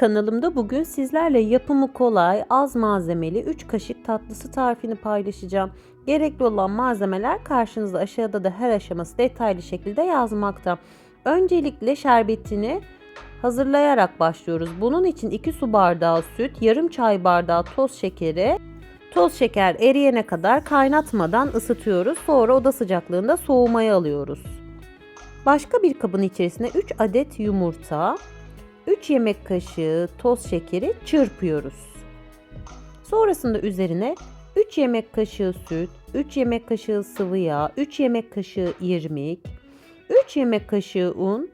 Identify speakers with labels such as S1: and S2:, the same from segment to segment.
S1: Kanalımda bugün sizlerle yapımı kolay, az malzemeli 3 kaşık tatlısı tarifini paylaşacağım. Gerekli olan malzemeler karşınızda aşağıda da her aşaması detaylı şekilde yazmakta. Öncelikle şerbetini hazırlayarak başlıyoruz. Bunun için 2 su bardağı süt, yarım çay bardağı toz şekeri, toz şeker eriyene kadar kaynatmadan ısıtıyoruz. Sonra oda sıcaklığında soğumaya alıyoruz. Başka bir kabın içerisine 3 adet yumurta, 3 yemek kaşığı toz şekeri çırpıyoruz. Sonrasında üzerine 3 yemek kaşığı süt, 3 yemek kaşığı sıvı yağ, 3 yemek kaşığı irmik, 3 yemek kaşığı un,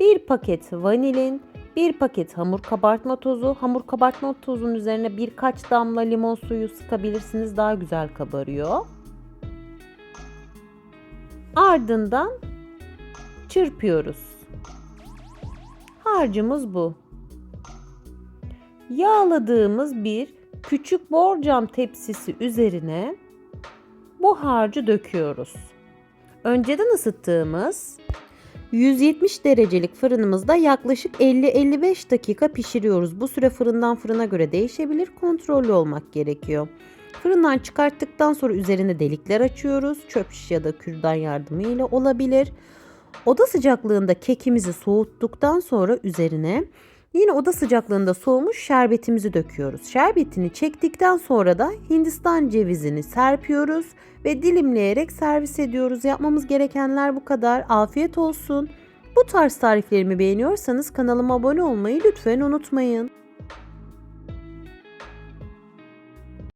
S1: 1 paket vanilin, 1 paket hamur kabartma tozu. Hamur kabartma tozunun üzerine birkaç damla limon suyu sıkabilirsiniz daha güzel kabarıyor. Ardından çırpıyoruz. Harcımız bu. Yağladığımız bir küçük borcam tepsisi üzerine bu harcı döküyoruz. Önceden ısıttığımız 170 derecelik fırınımızda yaklaşık 50-55 dakika pişiriyoruz. Bu süre fırından fırına göre değişebilir. Kontrollü olmak gerekiyor. Fırından çıkarttıktan sonra üzerine delikler açıyoruz. Çöp şiş ya da kürdan yardımıyla olabilir. Oda sıcaklığında kekimizi soğuttuktan sonra üzerine yine oda sıcaklığında soğumuş şerbetimizi döküyoruz. Şerbetini çektikten sonra da Hindistan cevizini serpiyoruz ve dilimleyerek servis ediyoruz. Yapmamız gerekenler bu kadar. Afiyet olsun. Bu tarz tariflerimi beğeniyorsanız kanalıma abone olmayı lütfen unutmayın.